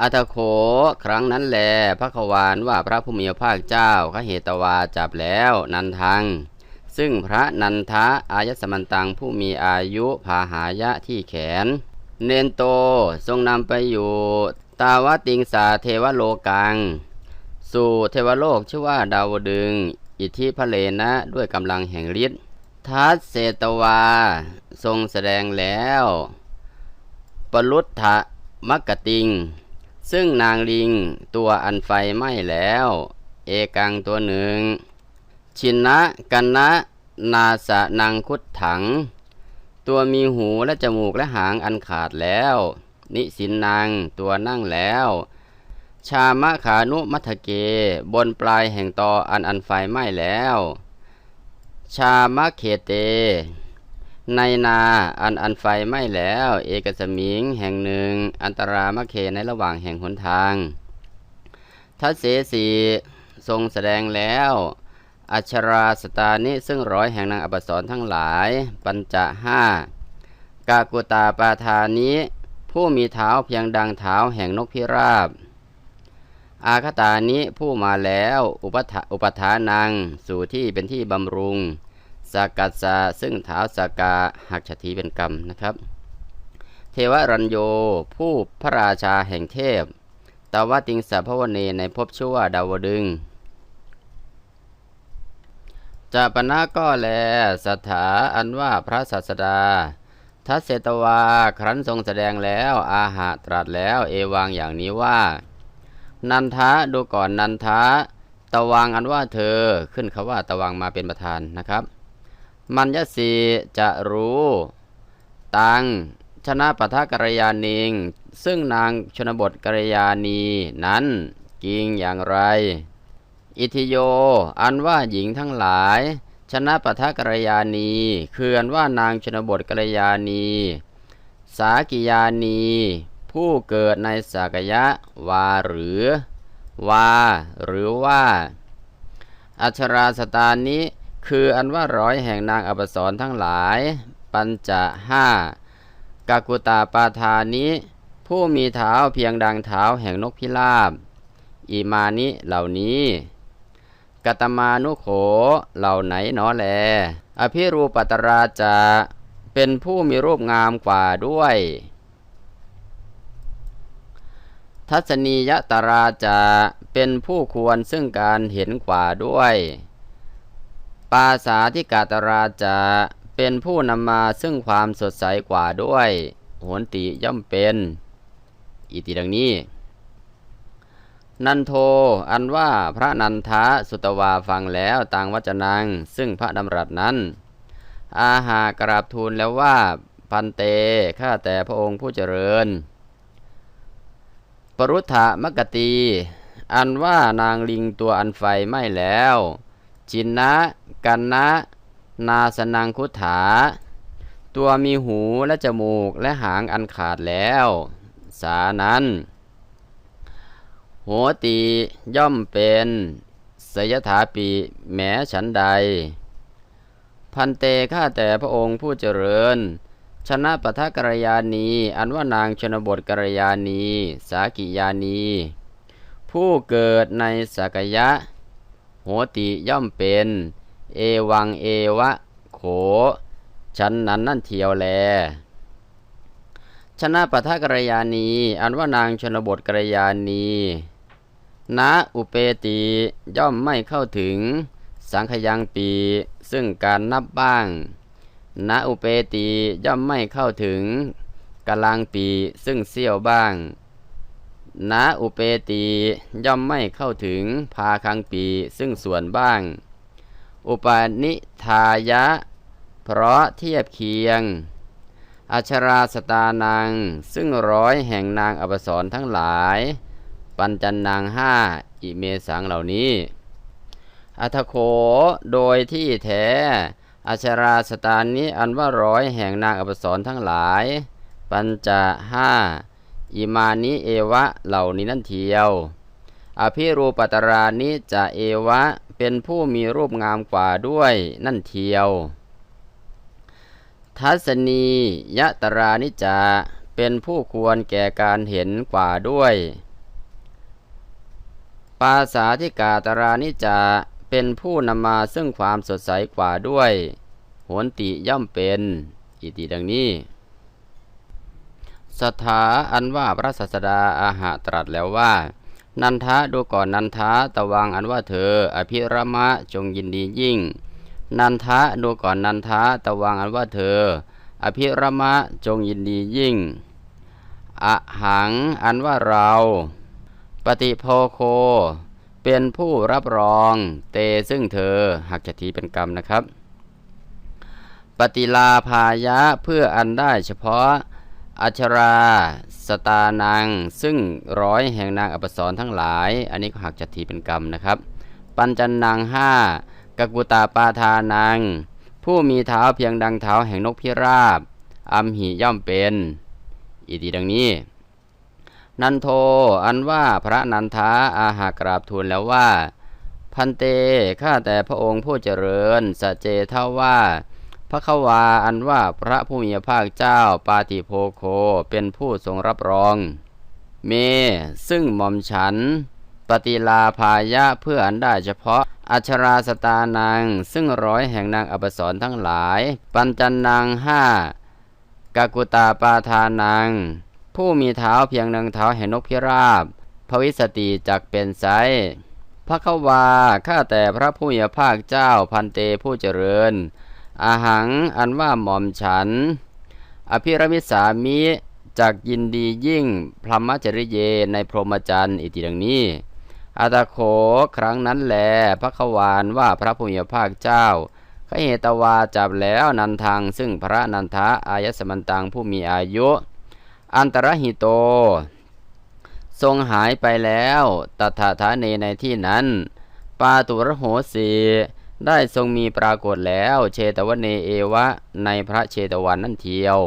อัตโข ครั้งนั้นแล พระขวานว่าพระผู้มีพระภาคเจ้าขเหตวาจับแล้วนันทัง ซึ่งพระนันทะอายสมันตังผู้มีอายุพาหายะที่แขน เนนโตทรงนำไปอยู่ ตาวติงสาเทวโลกัง สู่เทวโลกชื่อว่าดาวดึง อิทธิพระเลนะด้วยกำลังแห่งฤทธิ์ทัสเสตวา ทรงแสดงแล้ว ปรุทธะมักกติง ซึ่งนางลิงตัวอันไฟไหม้แล้ว เอกังตัวหนึ่ง ชินนะกันนะนาสะนางคุดถัง ตัวมีหูและจมูกและหางอันขาดแล้ว นิสินนางตัวนั่งแล้ว ชามะขานุมัทเก บนปลายแห่งตออันอันไฟไหม้แล้ว ชามะเขเต ในนาอันอันไฟไหม้แล้ว เอกสมิงแห่งหนึ่ง อันตรามะเคในระหว่างแห่งหนทางทัศเสสีทรงแสดงแล้วอัชราสตานิซึ่งร้อยแห่งนางอปสรทั้งหลาย ปัญจะห้ากากุตาปาทานิผู้มีเท้าเพียงดังเท้าแห่งนกพิราบ อาคตานิผู้มาแล้ว อุปถาอุปทานัง สู่ที่เป็นที่บำรุง สากัสสะซึ่งเท้าสากาหักฉทีเป็นกรรมนะครับ เทวรัญโยผู้พระราชาแห่งเทพตาวติงสะพวเนในภพชั่วดาวดึงจะปนาก็แลสถาอันว่าพระศาสดา ทัศเสตวาครั้นทรงแสดงแล้วอาหะตรัสแล้วเอวังอย่างนี้ว่า นันทะดูก่อนนันทะ ตวังอันว่าเธอขึ้นคาว่าตวังมาเป็นประธานนะครับ มัญญสีจะรู้ ตัง ชนะปทะกรยานิง ซึ่งนางชนบทกรยานีนั้นกิงอย่างไร อิทิโย อันว่าหญิงทั้งหลาย ชนะปทะกรยานีคืออันว่านางชนบทกรยานี สากิยานี ผู้เกิดในสากยะวาหรือวาหรือว่า อัชราสตานิ คืออันว่าร้อยแห่งนางอปสรทั้งหลาย ปัญจะห้ากากุตาปาทานิผู้มีเท้าเพียงดังเท้าแห่งนกพิราบอีมานิเหล่านี้กัตมานุโขเหล่าไหนหนอแล อภิรูปัตราจะเป็นผู้มีรูปงามกว่าด้วย ทัศนียตราจะเป็นผู้ควรซึ่งการเห็นกว่าด้วย ปาสาธิกาตราจะเป็นผู้นำมาซึ่งความสดใสกว่าด้วยโหนติย่อมเป็น อิติดังนี้ นันโท อันว่าพระนันทะสุตวาฟังแล้วต่างวัจนัง ซึ่งพระดำรัสนั้น อาหากราบทูลแล้วว่าพันเตข้าแต่พระองค์ผู้เจริญ ปรุธะมกตี อันว่านางลิงตัวอันไฟไหม้แล้ว จินนะ กันนะ นาสนังคุถา ตัวมีหูและจมูกและหางอันขาดแล้ว สานั้นหัวตีย่อมเป็นสยถาปีแม้ฉันใด พันเตข้าแต่พระองค์ผู้เจริญ ชนะปทกรยานี อันว่านางชนบทกรยานี สากิยานี ผู้เกิดในสักยะ โหติย่อมเป็น เอวังเอวะ โข ฉันนั้นนั่นเทียวแล ชนะปทะกรยานี อันว่านางชนบทกรยานีณอุเปติย่อมไม่เข้าถึง สังขยังปี ซึ่งการนับบ้างณอุเปติย่อมไม่เข้าถึงกลางปีซึ่งเสี้ยวบ้างณอุเปติย่อมไม่เข้าถึงพาคังปีซึ่งส่วนบ้าง อุปนิทายะ เพราะเทียบเคียง อัชราสตานังซึ่งร้อยแห่งนางอปสรทั้งหลาย ปัญจันนางห้าอิเมสังเหล่านี้ อัทโคโดยที่แท้อัชราสตานี้อันว่าร้อยแห่งนางอปสรทั้งหลาย ปัญจะห้าอิมานิเอวะเหล่านี้นั่นเทียว อภิรูปตรานิจะเอวะ เป็นผู้มีรูปงามกว่าด้วยนั่นเทียว ทัศนียตรานิจาเป็นผู้ควรแก่การเห็นกว่าด้วย ปาสาธิกาตรานิจาเป็นผู้นำมาซึ่งความสดใสกว่าด้วยโหนติย่อมเป็น อิติดังนี้สถาอันว่าพระศาสดาอาหะตรัสแล้วว่า นันทะดูก่อนนันทะตะวังอันว่าเธอ อภิรมะจงยินดียิ่ง นันทะดูก่อนนันทะตะวังอันว่าเธอ อภิรมะจงยินดียิ่งอะหังอันว่าเรา ปฏิโพโค เป็นผู้รับรองเตซึ่งเธอหักจะทีเป็นกรรมนะครับ ปฏิลาภายะเพื่ออันได้เฉพาะ อัชราสตานังซึ่งร้อยแห่งนางอปสรทั้งหลาย อันนี้ก็หักจัตทีเป็นกรรมนะครับ ปัญจันนางห้ากกุตาปาทานังผู้มีเท้าเพียงดังเท้าแห่งนกพิราบ อัมหิย่อมเป็น อิติดังนี้ นันโทอันว่าพระนันทาอาหากราบทูลแล้วว่า พันเตข้าแต่พระองค์ผู้เจริญสจเจเท่าว่า พระควาอันว่าพระผู้มีพระภาคเจ้าปาติโพโคเป็นผู้ทรงรับรอง เม ซึ่งหม่อมฉัน ปฏิลาภายะเพื่ออันได้เฉพาะอัชราสตานังซึ่งร้อยแห่งนางอปสรทั้งหลาย ปัญจันนางห้ากากุตาปาทานังผู้มีเท้าเพียงนางเท้าแห่งนกพิราบภวิสติจักเป็นไซพระควาข้าแต่พระผู้มีพระภาคเจ้าพันเตผู้เจริญ อาหังอันว่าหม่อมฉัน อภิรมิสามิจักยินดียิ่งพรหมจริเยในพรหมจรรย์อิติดังนี้อาตาโขครั้งนั้นแลพระขวานว่าพระผู้มีพระภาคเจ้าขเหตวาจับแล้วนันทังซึ่งพระนันทะอายสมันตังผู้มีอายุ อันตรหิโต ทรงหายไปแล้วตถาธานในที่นั้น ปาตุระโหสี ได้ทรงมีปรากฏแล้วเชตวเนเอวะในพระเชตวันนั่นเทียว